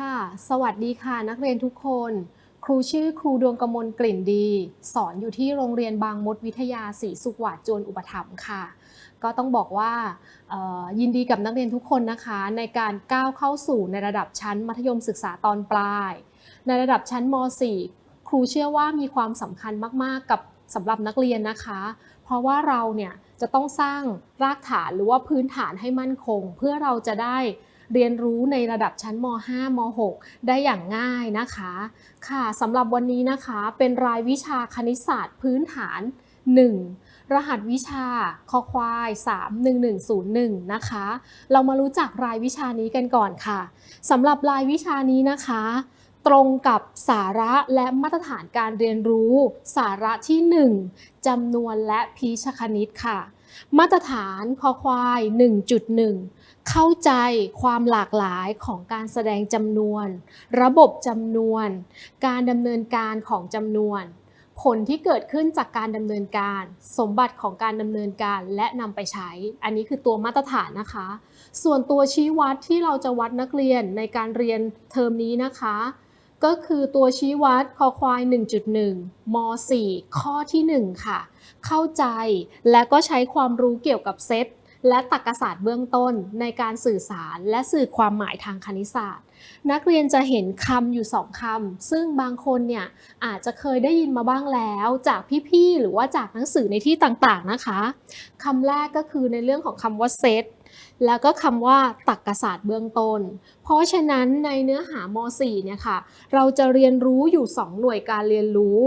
ค่ะ สวัสดีค่ะ นักเรียนทุกคน ครูชื่อครูดวงกมลกลิ่นดี สอนอยู่ที่โรงเรียนบางมดวิทยาศรีสุขวัดจวนอุปถัมภ์ค่ะ ก็ต้องบอกว่ายินดีกับนักเรียนทุกคนนะคะ ในการก้าวเข้าสู่ในระดับชั้นมัธยมศึกษาตอนปลาย ในระดับชั้นม .4 ครูเชื่อว่ามีความสำคัญมากๆกับสำหรับนักเรียนนะคะ เพราะว่าเราเนี่ยจะต้องสร้างรากฐานหรือว่าพื้นฐานให้มั่นคง เพื่อเราจะได้ เรียนรู้ในระดับชั้นม .5 ม .6 ได้อย่างง่ายนะคะ ค่ะสำหรับวันนี้นะคะเป็นรายวิชาคณิตศาสตร์พื้นฐาน 1 รหัสวิชาคอควาย 31101 นะคะ เรามารู้จักรายวิชานี้กันก่อนค่ะสำหรับรายวิชานี้นะคะตรงกับสาระและมาตรฐานการเรียนรู้ สาระที่ 1จำนวนและพีชคณิตค่ะ มาตรฐานคอควาย 1.1 เข้าใจความหลากหลายของการแสดงจำนวน ระบบจำนวน การดำเนินการของจำนวน ผลที่เกิดขึ้นจากการดำเนินการ สมบัติของการดำเนินการและนำไปใช้ อันนี้คือตัวมาตรฐานนะคะ ส่วนตัวชี้วัดที่เราจะวัดนักเรียนในการเรียนเทอมนี้นะคะ ก็คือตัวชี้วัดคอควาย 1.1ม .4 ข้อที่ 1 ค่ะ เข้าใจและก็ใช้ความรู้เกี่ยวกับเซต และตรรกศาสตร์เบื้องต้นในการสื่อสารและสื่อความหมายทางคณิตศาสตร์ นักเรียนจะเห็นคำอยู่สองคำซึ่งบางคนเนี่ยอาจจะเคยได้ยินมาบ้างแล้วจากพี่ๆหรือว่าจากหนังสือในที่ต่างๆนะคะคำแรกก็คือในเรื่องของคำว่าเซตแล้วก็คำว่าตรรกศาสตร์เบื้องต้น เพราะฉะนั้นในเนื้อหาม .4 เนี่ยค่ะ เราจะเรียนรู้อยู่ 2 หน่วยการเรียนรู้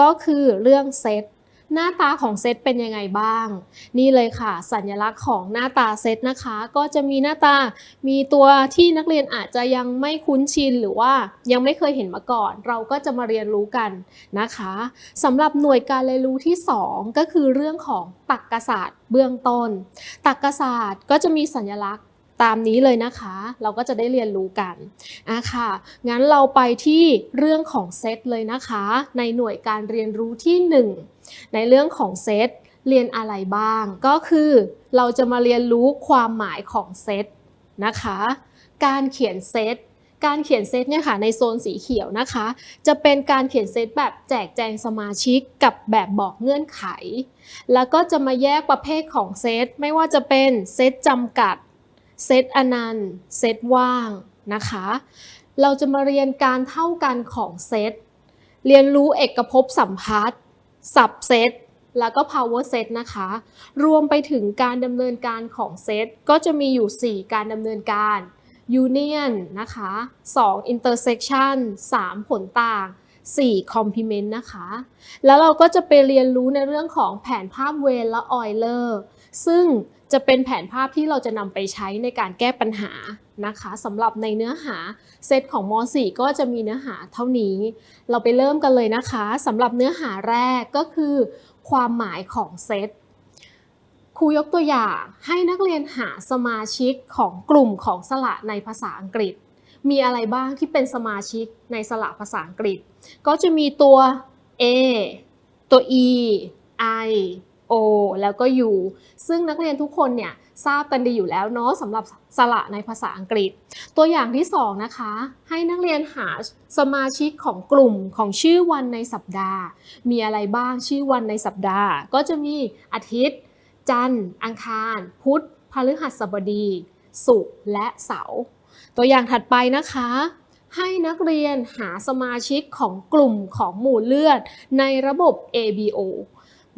ก็คือเรื่องเซต หน้าตาของเซตเป็นยังไงบ้าง นี่เลยค่ะ สัญลักษณ์ของหน้าตาเซตนะคะ ก็จะมีหน้าตา มีตัวที่นักเรียนอาจจะยังไม่คุ้นชินหรือว่ายังไม่เคยเห็นมาก่อน เราก็จะมาเรียนรู้กันนะคะสำหรับหน่วยการเรียนรู้ที่ 2 ก็คือเรื่องของตรรกศาสตร์เบื้องต้นตรรกศาสตร์ก็จะมีสัญลักษณ์ ตามนี้เลยนะคะ เราก็จะได้เรียนรู้กันอะค่ะ งั้นเราไปที่เรื่องของเซตเลยนะคะ ในหน่วยการเรียนรู้ที่ 1 ในเรื่องของเซตเรียนอะไรบ้าง ก็คือเราจะมาเรียนรู้ความหมายของเซตนะคะ การเขียนเซตการเขียนเซตเนี่ยค่ะในโซนสีเขียวนะคะ จะเป็นการเขียนเซตแบบแจกแจงสมาชิกกับแบบบอกเงื่อนไข แล้วก็จะมาแยกประเภทของเซตไม่ว่าจะเป็นเซตจำกัด เซตอนันต์ เซตว่างนะคะ เราจะมาเรียนการเท่ากันของเซต เรียนรู้เอกภพสัมพัทธ์สับเซต แล้วก็ power set นะคะ รวมไปถึงการดำเนินการของเซต ก็จะมีอยู่ 4 การดำเนินการ union นะคะ 2 intersection 3 ผลต่าง 4 complement นะคะ แล้วเราก็จะไปเรียนรู้ในเรื่องของแผนภาพเวนและออยเลอร์ ซึ่ง จะเป็นแผนภาพที่เราจะนำไปใช้ในการแก้ปัญหานะคะสำหรับในเนื้อหาเซตของม .4 ก็จะมีเนื้อหาเท่านี้ เราไปเริ่มกันเลยนะคะสำหรับเนื้อหาแรกก็คือ ความหมายของเซตครูยกตัวอย่างให้นักเรียนหาสมาชิกของกลุ่มของสระในภาษาอังกฤษ มีอะไรบ้างที่เป็นสมาชิกในสระภาษาอังกฤษ ก็จะมีตัว A ตัว E I O แล้วก็ U ซึ่งนักเรียนทุกคนเนี่ยทราบกันดีอยู่แล้วเนาะสำหรับสระในภาษาอังกฤษ ตัวอย่างที่ 2 นะคะ ให้นักเรียนหาสมาชิกของกลุ่มของชื่อวันในสัปดาห์ มีอะไรบ้างชื่อวันในสัปดาห์ ก็จะมีอาทิตย์ จันทร์ อังคาร พุธพฤหัสบดี ศุกร์และเสาร์ตัวอย่างถัดไปนะคะ ให้นักเรียนหาสมาชิกของกลุ่มของหมู่เลือดในระบบ ABO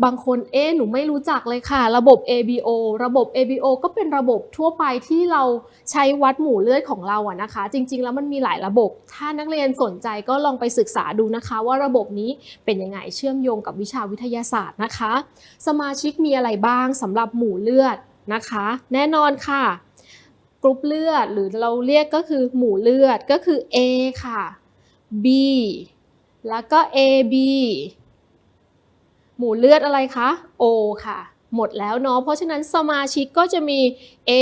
บางคนเอ๊หนูไม่รู้จักเลยค่ะ ระบบ ABO ระบบ ABO ก็เป็นระบบทั่วไปที่เราใช้วัดหมู่เลือดของเราอะนะคะ จริง ๆ แล้วมันมีหลายระบบ ถ้านักเรียนสนใจก็ลองไปศึกษาดูนะคะ ว่าระบบนี้เป็นยังไงเชื่อมโยงกับวิชาวิทยาศาสตร์นะคะ สมาชิกมีอะไรบ้างสำหรับหมู่เลือดนะคะ แน่นอนค่ะกรุ๊ปเลือดหรือเราเรียกก็คือหมู่เลือดก็คือ A ค่ะ B แล้วก็ AB หมู่เลือดอะไรคะ O ค่ะ หมดแล้วเนาะ เพราะฉะนั้นสมาชิกก็จะมี A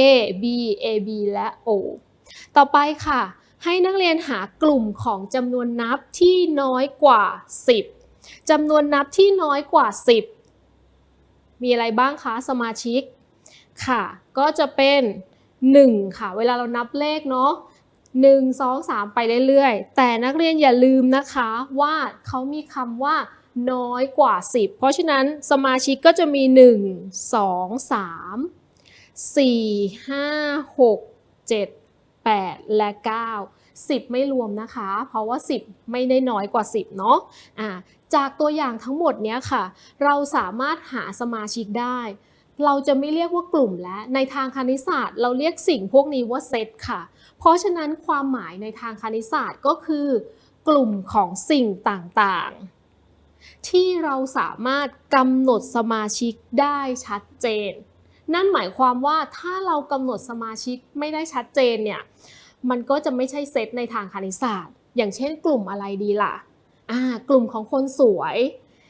B AB และ O ต่อไปค่ะ ให้นักเรียนหากลุ่มของจำนวนนับที่น้อยกว่า 10จำนวนนับที่น้อยกว่า 10 มีอะไรบ้างคะสมาชิก ค่ะ ก็จะเป็น 1 ค่ะ เวลาเรานับเลขเนาะ1 2 3ไปเรื่อยๆ แต่นักเรียนอย่าลืมนะคะว่าเขามีคำว่า น้อยกว่า 10 เพราะฉะนั้นสมาชิกก็จะมี 1 2 3 4 5 6 7 8 และ 9 10 ไม่รวมนะคะ เพราะว่า 10 ไม่ได้น้อยกว่า 10 เนาะอ่าจากตัวอย่างทั้งหมดเนี้ยค่ะ เราสามารถหาสมาชิกได้ เราจะไม่เรียกว่ากลุ่มแล้ว ในทางคณิตศาสตร์ เราเรียกสิ่งพวกนี้ว่าเซตค่ะ เพราะฉะนั้นความหมายในทางคณิตศาสตร์ก็คือ กลุ่มของสิ่งต่างๆ ที่เราสามารถกำหนดสมาชิกได้ชัดเจน นั่นหมายความว่าถ้าเรากำหนดสมาชิกไม่ได้ชัดเจนเนี่ยมันก็จะไม่ใช่เซตในทางคณิตศาสตร์ อย่างเช่นกลุ่มอะไรดีล่ะอ่ากลุ่มของคนสวย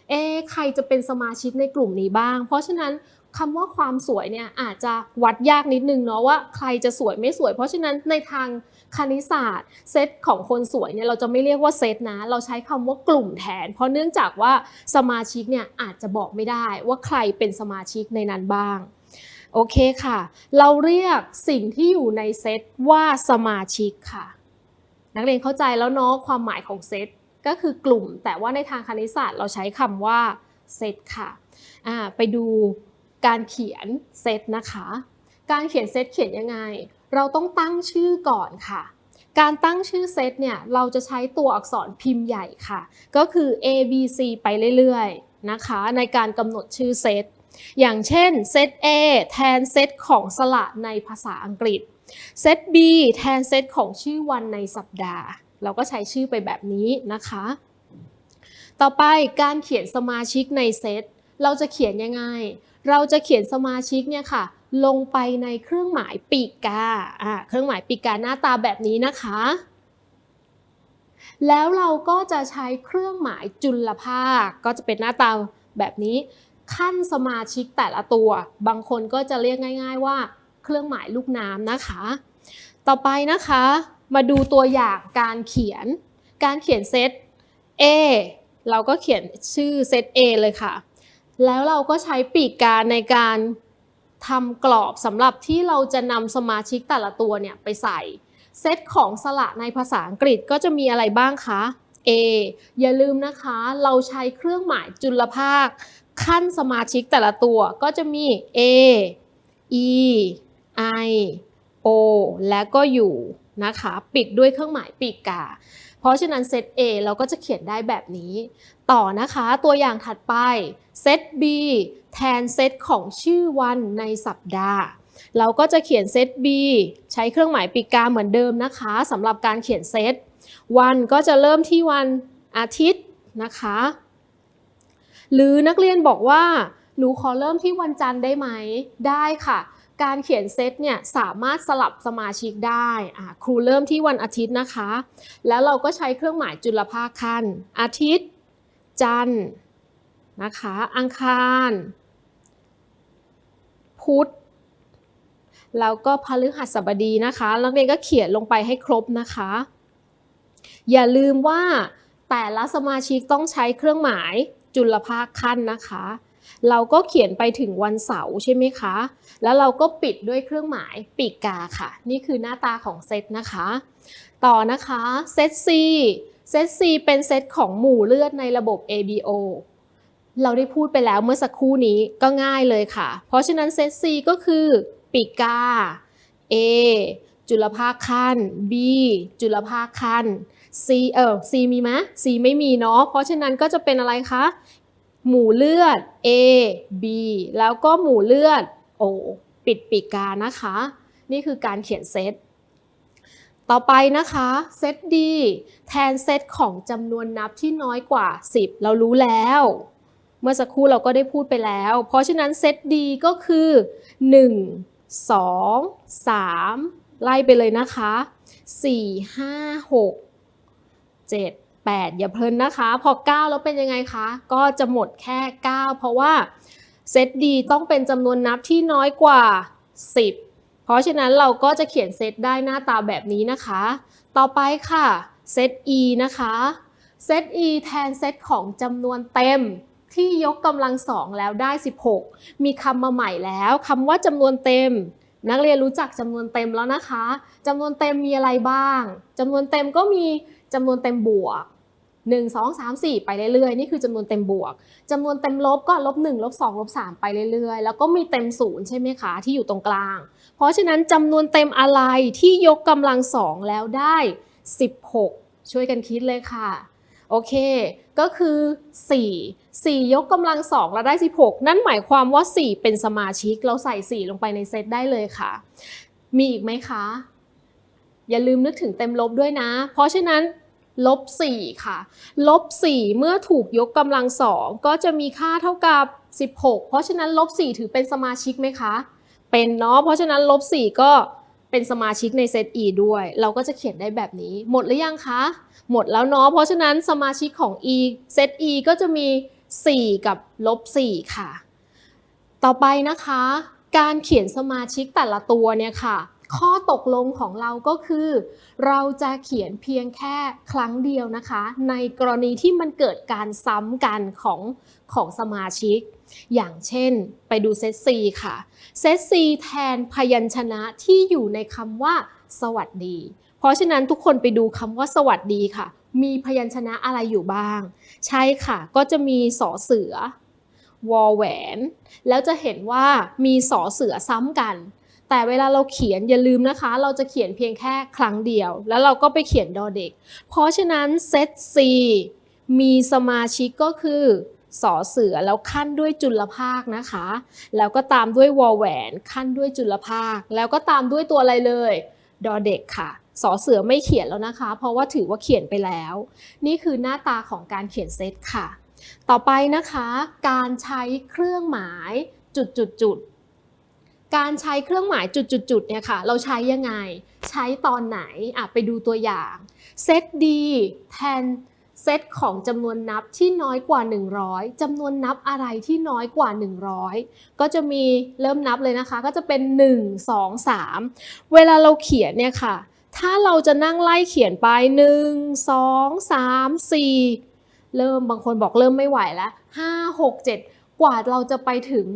เอ๊ใครจะเป็นสมาชิกในกลุ่มนี้บ้าง เพราะฉะนั้นคำว่าความสวยเนี่ยอาจจะวัดยากนิดนึงเนาะว่าใครจะสวยไม่สวย เพราะฉะนั้นในทางคณิตศาสตร์ เซตของคนสวยเนี่ยเราจะไม่เรียกว่าเซตนะ เราใช้คำว่ากลุ่มแทน เพราะเนื่องจากว่าสมาชิกเนี่ยอาจจะบอกไม่ได้ว่าใครเป็นสมาชิกในนั้นบ้างโอเคค่ะ เราเรียกสิ่งที่อยู่ในเซตว่าสมาชิกค่ะ นักเรียนเข้าใจแล้วเนาะความหมายของเซต ก็คือกลุ่ม แต่ว่าในทางคณิตศาสตร์เราใช้คำว่าเซตค่ะไปดูการเขียนเซตนะคะ การเขียนเซตเขียนยังไง เราต้องตั้งชื่อก่อนค่ะ การตั้งชื่อเซตเนี่ยเราจะใช้ตัวอักษรพิมพ์ใหญ่ค่ะ ก็คือ A B C ไปเรื่อยๆนะคะ ในการกำหนดชื่อเซตอย่างเช่นเซต A แทนเซตของสระในภาษาอังกฤษเซต B แทนเซตของชื่อวันในสัปดาห์ เราก็ใช้ชื่อไปแบบนี้นะคะ ต่อไปการเขียนสมาชิกในเซตเราจะเขียนยังไง เราจะเขียนสมาชิกเนี่ยค่ะ ลงไปในเครื่องหมายปีกกาอ่าเครื่องหมายปีกกาหน้าตาแบบนี้นะคะ แล้วเราก็จะใช้เครื่องหมายจุลภาค ก็จะเป็นหน้าตาแบบนี้ ขั้นสมาชิกแต่ละตัว บางคนก็จะเรียกง่าย ๆ ว่า เครื่องหมายลูกน้ำนะคะ ต่อไปนะคะ มาดูตัวอย่างการเขียน การเขียนเซต A เราก็เขียนชื่อเซต A เลยค่ะ แล้วเราก็ใช้ปีกกาในการทำกรอบสำหรับที่เราจะนำสมาชิกแต่ละตัวเนี่ยไปใส่ เซตของสระในภาษาอังกฤษก็จะมีอะไรบ้างคะ A อย่าลืมนะคะ เราใช้เครื่องหมายจุลภาค ขั้นสมาชิกแต่ละตัวก็จะมี A E I O และก็ U นะคะปิดด้วยเครื่องหมายปีกกา เพราะฉะนั้นเซต A เราก็จะเขียนได้แบบนี้ ต่อนะคะตัวอย่างถัดไปเซต B แทนเซตของชื่อวันในสัปดาห์ เราก็จะเขียนเซต B ใช้เครื่องหมายปีกกาเหมือนเดิมนะคะสำหรับการเขียนเซตวันก็จะเริ่มที่วันอาทิตย์นะคะ หรือนักเรียนบอกว่าหนูขอเริ่มที่วันจันทร์ได้ไหมได้ค่ะ การเขียนเซตเนี่ยสามารถสลับสมาชิกได้ครูเริ่มที่วันอาทิตย์นะคะ แล้วเราก็ใช้เครื่องหมายจุลภาคขั้น อาทิตย์ จันทร์นะคะ อังคาร พุธแล้วก็พฤหัสบดีนะคะนักเรียนก็เขียนลงไปให้ครบนะคะ อย่าลืมว่าแต่ละสมาชิกต้องใช้เครื่องหมายจุลภาคขั้นนะคะ เราก็เขียนไปถึงวันเสาร์ใช่ไหมคะ แล้วเราก็ปิดด้วยเครื่องหมายปีกกาค่ะ นี่คือหน้าตาของเซตนะคะ ต่อนะคะเซต C เซต C เป็นเซตของหมู่เลือดในระบบ ABO เราได้พูดไปแล้วเมื่อสักครู่นี้ก็ง่ายเลยค่ะ เพราะฉะนั้นเซต C ก็คือปีกกา A จุลภาคขั้น B จุลภาคขั้น C เออ C มีไหม C ไม่มีเนาะ เพราะฉะนั้นก็จะเป็นอะไรคะ หมู่เลือด A B แล้วก็หมู่เลือด O ปิดปีกกานะคะ นี่คือการเขียนเซต ต่อไปนะคะเซต D แทนเซตของจำนวนนับที่น้อยกว่า 10 เรารู้แล้ว เมื่อสักครู่เราก็ได้พูดไปแล้ว เพราะฉะนั้นเซต D ก็คือ 1 2 3 ไล่ไปเลยนะคะ 4 5 6 7 8 อย่าเพลินนะคะ พอ 9 แล้วเป็นยังไงคะ ก็จะหมดแค่ 9 เพราะว่าเซต D ต้องเป็นจำนวนนับที่น้อยกว่า 10 เพราะฉะนั้นเราก็จะเขียนเซตได้หน้าตาแบบนี้นะคะ ต่อไปค่ะเซต E นะคะเซต E แทนเซตของจำนวนเต็มที่ยกกำลังสองแล้วได้ 16 มีคำมาใหม่แล้วคำว่าจำนวนเต็ม นักเรียนรู้จักจำนวนเต็มแล้วนะคะจำนวนเต็มมีอะไรบ้างจำนวนเต็มก็มีจำนวนเต็มบวก 1 2 3 4 ไปเรื่อยๆ นี่คือจำนวนเต็มบวกจำนวนเต็มลบก็ลบ1ลบ2ลบ3ไปเรื่อยๆ แล้วก็มีเต็มศูนย์ใช่ไหมคะ ที่อยู่ตรงกลาง เพราะฉะนั้นจำนวนเต็มอะไรที่ยกกำลังสองแล้วได้ 16 ช่วยกันคิดเลยค่ะโอเค ก็คือ 4 4 ยกกำลังสองแล้วได้ 16 นั่นหมายความว่า 4 เป็นสมาชิก เราใส่ 4 ลงไปในเซตได้เลยค่ะ มีอีกไหมคะ อย่าลืมนึกถึงเต็มลบด้วยนะ เพราะฉะนั้น ลบ4ค่ะ ลบ 4 เมื่อถูกยกกำลังสองก็จะมีค่าเท่ากับ 16 เพราะฉะนั้นลบ 4 ถือเป็นสมาชิกไหมคะ เป็นเนาะ เพราะฉะนั้นลบ 4 ก็เป็นสมาชิกในเซต E ด้วย เราก็จะเขียนได้แบบนี้ หมดหรือยังคะ หมดแล้วเนาะ เพราะฉะนั้นสมาชิกของ E เซต E ก็จะมี 4 กับลบ 4 ค่ะ ต่อไปนะคะ การเขียนสมาชิกแต่ละตัวเนี่ยค่ะ ข้อตกลงของเราก็คือ เราจะเขียนเพียงแค่ครั้งเดียวนะคะ ในกรณีที่มันเกิดการซ้ำกันของของสมาชิก อย่างเช่นไปดูเซต C ค่ะ เซต C แทนพยัญชนะที่อยู่ในคำว่า สวัสดี เพราะฉะนั้นทุกคนไปดูคำว่าสวัสดีค่ะ มีพยัญชนะอะไรอยู่บ้าง ใช่ค่ะ ก็จะมีสอเสือวอแหวน แล้วจะเห็นว่ามีสอเสือซ้ำกัน แต่เวลาเราเขียนอย่าลืมนะคะ เราจะเขียนเพียงแค่ครั้งเดียว แล้วเราก็ไปเขียนดอเด็ก เพราะฉะนั้นเซต C มีสมาชิกก็คือสอเสือแล้วขั้นด้วยจุลภาคนะคะ แล้วก็ตามด้วยวอแหวน ขั้นด้วยจุลภาค แล้วก็ตามด้วยตัวอะไรเลยดอเด็กค่ะสอเสือไม่เขียนแล้วนะคะ เพราะว่าถือว่าเขียนไปแล้ว นี่คือหน้าตาของการเขียนเซตค่ะ ต่อไปนะคะ การใช้เครื่องหมายจุดจุดจุด การใช้เครื่องหมายจุดๆเนี่ยค่ะ เราใช้ยังไง ใช้ตอนไหนอะไปดูตัวอย่างเซต D แทนเซตของจำนวนนับที่น้อยกว่า 100จำนวนนับอะไรที่น้อยกว่า 100 ก็จะมีเริ่มนับเลยนะคะ ก็จะเป็น 1 2 3 เวลาเราเขียนเนี่ยค่ะ ถ้าเราจะนั่งไล่เขียนไป 1 2 3 4 เริ่มบางคนบอกเริ่มไม่ไหวแล้ว 5 6 7 กว่าเราจะไปถึง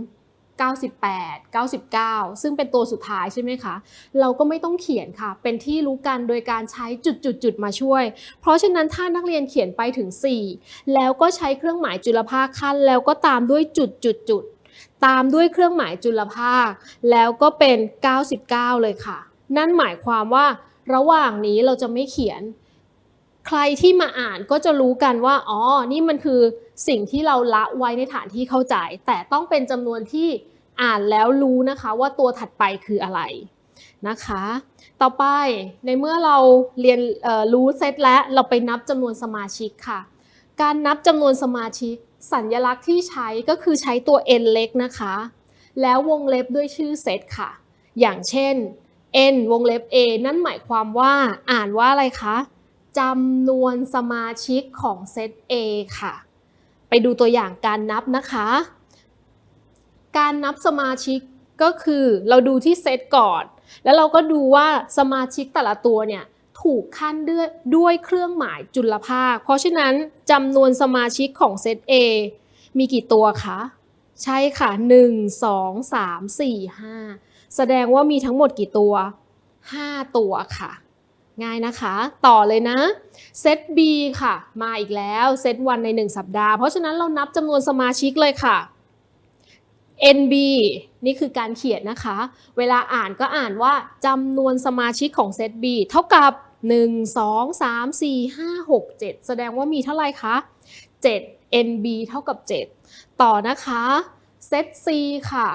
98 99 ซึ่งเป็นตัวสุดท้ายใช่ไหมคะ เราก็ไม่ต้องเขียนค่ะ เป็นที่รู้กันโดยการใช้จุดๆๆมาช่วย เพราะฉะนั้นถ้านักเรียนเขียนไปถึง 4 แล้วก็ใช้เครื่องหมายจุลภาคขั้น แล้วก็ตามด้วยจุดๆๆตามด้วยเครื่องหมายจุลภาค แล้วก็เป็น 99 เลยค่ะ นั่นหมายความว่าระหว่างนี้เราจะไม่เขียน ใครที่มาอ่านก็จะรู้กันว่า อ๋อ นี่มันคือสิ่งที่เราละไว้ในฐานที่เข้าใจ แต่ต้องเป็นจำนวนที่อ่านแล้วรู้นะคะว่าตัวถัดไปคืออะไรนะคะ ต่อไปในเมื่อเราเรียนรู้เซตแล้วเราไปนับจำนวนสมาชิกค่ะ การนับจำนวนสมาชิก สัญลักษณ์ที่ใช้ก็คือใช้ตัว n เล็กนะคะ แล้ววงเล็บด้วยชื่อเซตค่ะ อย่างเช่น n วงเล็บ a นั่นหมายความว่าอ่านว่าอะไรคะ จำนวนสมาชิกของเซต A ค่ะ ไปดูตัวอย่างการนับนะคะ การนับสมาชิกก็คือเราดูที่เซตก่อน แล้วเราก็ดูว่าสมาชิกแต่ละตัวเนี่ยถูกขั้นด้วยด้วยเครื่องหมายจุลภาค เพราะฉะนั้นจำนวนสมาชิกของเซต A มีกี่ตัวคะ ใช่ค่ะ 1 2 3 4 5 แสดงว่ามีทั้งหมดกี่ตัว 5 ตัวค่ะ ง่ายนะคะ ต่อเลยนะเซต B ค่ะ มาอีกแล้วเซตวันใน 1 สัปดาห์ เพราะฉะนั้นเรานับจำนวนสมาชิกเลยค่ะ NB นี่คือการเขียนนะคะ เวลาอ่านก็อ่านว่าจำนวนสมาชิกของเซต B เท่ากับ 1 2 3 4 5 6 7 แสดงว่ามีเท่าไหร่คะ 7 NB เท่ากับ 7 ต่อนะคะเซต C ค่ะ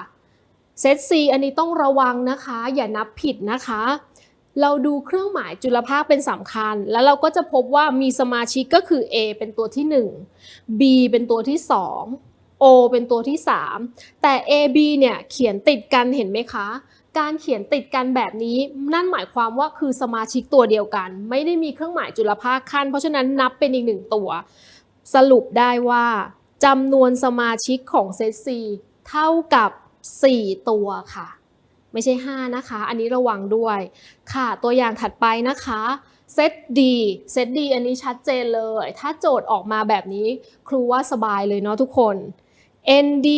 เซต C อันนี้ต้องระวังนะคะ อย่านับผิดนะคะ เราดูเครื่องหมายจุลภาคเป็นสำคัญ แล้วเราก็จะพบว่ามีสมาชิกก็คือ A เป็นตัวที่ 1 B เป็นตัวที่ 2 O เป็นตัวที่ 3 แต่ A B เนี่ยเขียนติดกันเห็นไหมคะ การเขียนติดกันแบบนี้นั่นหมายความว่าคือสมาชิกตัวเดียวกัน ไม่ได้มีเครื่องหมายจุลภาคขั้น เพราะฉะนั้นนับเป็นอีกหนึ่งตัว สรุปได้ว่าจำนวนสมาชิกของเซต C เท่ากับ 4 ตัวค่ะ ไม่ใช่ 5 นะคะ อันนี้ระวังด้วย ค่ะ ตัวอย่างถัดไปนะคะเซต D เซต D อันนี้ชัดเจนเลย ถ้าโจทย์ออกมาแบบนี้ครูว่าสบายเลยเนาะทุกคน ND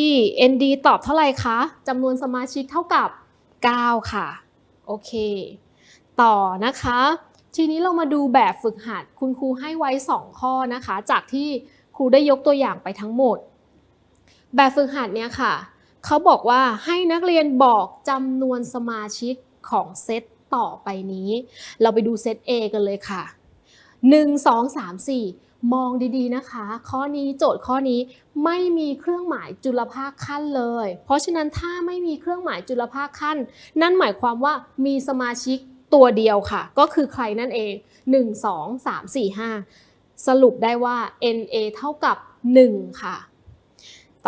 ND ตอบเท่าไหร่คะจำนวนสมาชิกเท่ากับ 9 ค่ะ โอเค ต่อนะคะ ทีนี้เรามาดูแบบฝึกหัด คุณครูให้ไว้ 2 ข้อนะคะ จากที่ครูได้ยกตัวอย่างไปทั้งหมด แบบฝึกหัดเนี่ยค่ะ เขาบอกว่าให้นักเรียนบอกจำนวนสมาชิกของเซตต่อไปนี้ เราไปดูเซต A กันเลยค่ะ 1 2 3 4 มองดีๆนะคะ ข้อนี้โจทย์ข้อนี้ไม่มีเครื่องหมายจุลภาคขั้นเลย เพราะฉะนั้นถ้าไม่มีเครื่องหมายจุลภาคขั้น นั่นหมายความว่ามีสมาชิกตัวเดียวค่ะ ก็คือใครนั่นเอง 1 2 3 4 5 สรุปได้ว่า NA เท่ากับ 1 ค่ะ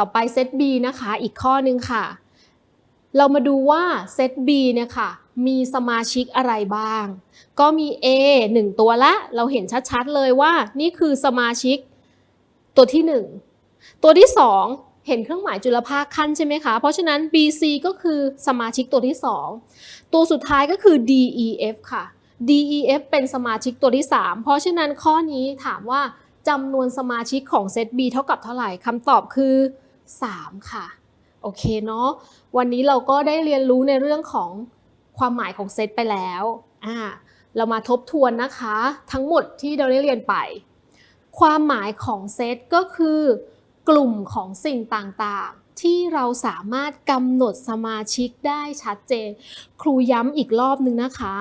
ต่อไปเซต B นะคะ อีกข้อหนึ่งค่ะ เรามาดูว่าเซต B เนี่ยค่ะ มีสมาชิกอะไรบ้าง ก็มี A 1 ตัวละ เราเห็นชัดๆเลยว่านี่คือสมาชิกตัวที่ 1 ตัวที่ 2เห็นเครื่องหมายจุลภาคขั้นใช่ไหมคะ เพราะฉะนั้น BC ก็คือสมาชิกตัวที่ 2 ตัวสุดท้ายก็คือ DEF ค่ะ DEF เป็นสมาชิกตัวที่ 3 เพราะฉะนั้นข้อนี้ถามว่าจำนวนสมาชิกของเซต B เท่ากับเท่าไหร่คำตอบคือ 3 ค่ะ โอเคเนาะ วันนี้เราก็ได้เรียนรู้ในเรื่องของความหมายของเซตไปแล้ว อ่า เรามาทบทวนนะคะ ทั้งหมดที่เราได้เรียนไป ความหมายของเซตก็คือกลุ่มของสิ่งต่างๆ ที่เราสามารถกำหนดสมาชิกได้ชัดเจน ครูย้ำอีกรอบหนึ่งนะคะ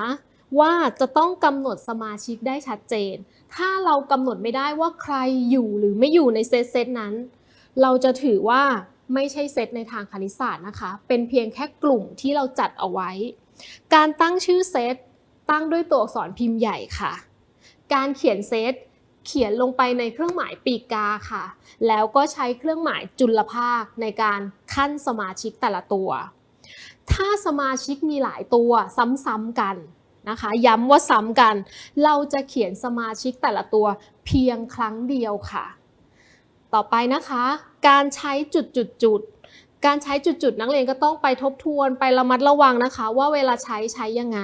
ว่าจะต้องกำหนดสมาชิกได้ชัดเจน ถ้าเรากำหนดไม่ได้ว่าใครอยู่หรือไม่อยู่ในเซตเซตนั้น เราจะถือว่าไม่ใช่เซตในทางคณิตศาสตร์นะคะ เป็นเพียงแค่กลุ่มที่เราจัดเอาไว้ การตั้งชื่อเซตตั้งด้วยตัวอักษรพิมพ์ใหญ่ค่ะ การเขียนเซตเขียนลงไปในเครื่องหมายปีกกาค่ะ แล้วก็ใช้เครื่องหมายจุลภาคในการขั้นสมาชิกแต่ละตัว ถ้าสมาชิกมีหลายตัวซ้ำๆกันนะคะ ย้ำว่าซ้ำกัน เราจะเขียนสมาชิกแต่ละตัวเพียงครั้งเดียวค่ะ ต่อไปนะคะ การใช้จุดจุดจุดการใช้จุดจุดๆนักเรียนก็ต้องไปทบทวนไประมัดระวังนะคะ ว่าเวลาใช้ใช้ยังไง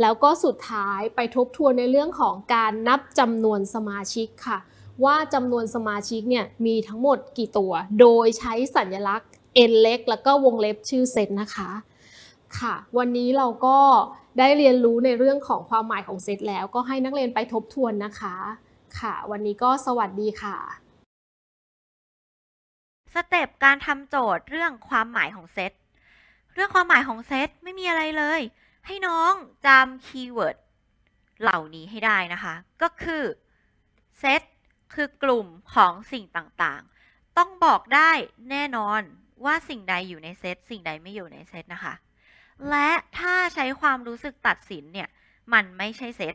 แล้วก็สุดท้ายไปทบทวนในเรื่องของการนับจำนวนสมาชิกค่ะ ว่าจำนวนสมาชิกเนี่ยมีทั้งหมดกี่ตัว โดยใช้สัญลักษณ์ n เล็ก แล้วก็วงเล็บชื่อเซตนะคะค่ะ วันนี้เราก็ได้เรียนรู้ในเรื่องของความหมายของเซตแล้วก็ให้นักเรียนไปทบทวนนะคะ ค่ะ วันนี้ก็สวัสดีค่ะ สเต็ปการทำโจทย์เรื่องความหมายของเซต เรื่องความหมายของเซตไม่มีอะไรเลย ให้น้องจำคีย์เวิร์ดเหล่านี้ให้ได้นะคะ ก็คือเซตคือกลุ่มของสิ่งต่างๆ ต้องบอกได้แน่นอนว่าสิ่งใดอยู่ในเซตสิ่งใดไม่อยู่ในเซตนะคะ และถ้าใช้ความรู้สึกตัดสินเนี่ย มันไม่ใช่เซต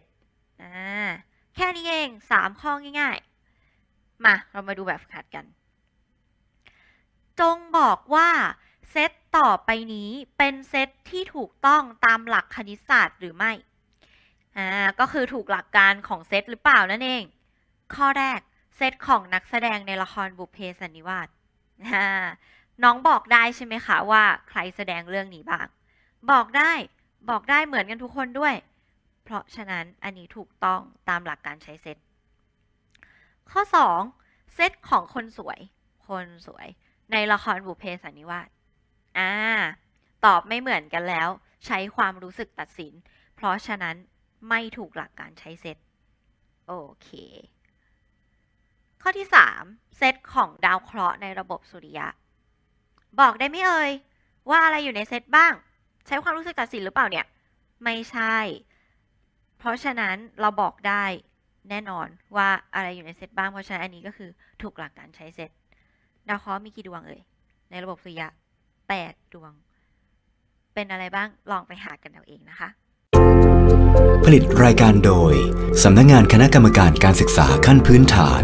แค่นี้เองสามข้อง่าย ๆ มาเรามาดูแบบฝึกหัดกัน จงบอกว่าเซตต่อไปนี้เป็นเซตที่ถูกต้องตามหลักคณิตศาสตร์หรือไม่ อ่า ก็คือถูกหลักการของเซตหรือเปล่านั่นเอง ข้อแรกเซตของนักแสดงในละครบุพเพสันนิวาสอ่าน้องบอกได้ใช่ไหมคะว่าใครแสดงเรื่องนี้บ้าง บอกได้ บอกได้เหมือนกันทุกคนด้วย เพราะฉะนั้นอันนี้ถูกต้องตามหลักการใช้เซต ข้อ 2 เซตของคนสวย คนสวย ในละครบุเพสันนิวาสอ่า ตอบไม่เหมือนกันแล้ว ใช้ความรู้สึกตัดสิน เพราะฉะนั้นไม่ถูกหลักการใช้เซต โอเค ข้อที่ 3 เซตของดาวเคราะห์ในระบบสุริยะ บอกได้ไหมเอ่ย ว่าอะไรอยู่ในเซตบ้าง ใช้ความรู้สึกตัดสินหรือเปล่าเนี่ย ไม่ใช่ เพราะฉะนั้นเราบอกได้แน่นอนว่าอะไรอยู่ในเซตบ้าง เพราะฉะนั้นอันนี้ก็คือถูกหลักการใช้เซต ดาวเคราะห์มีกี่ดวงเอ่ยในระบบสุริยะแ8ดวง เป็นอะไรบ้างลองไปหากันเอาเองนะคะ ผลิตรายการโดย สำนักงงานคณะกรรมการการศึกษาขั้นพื้นฐาน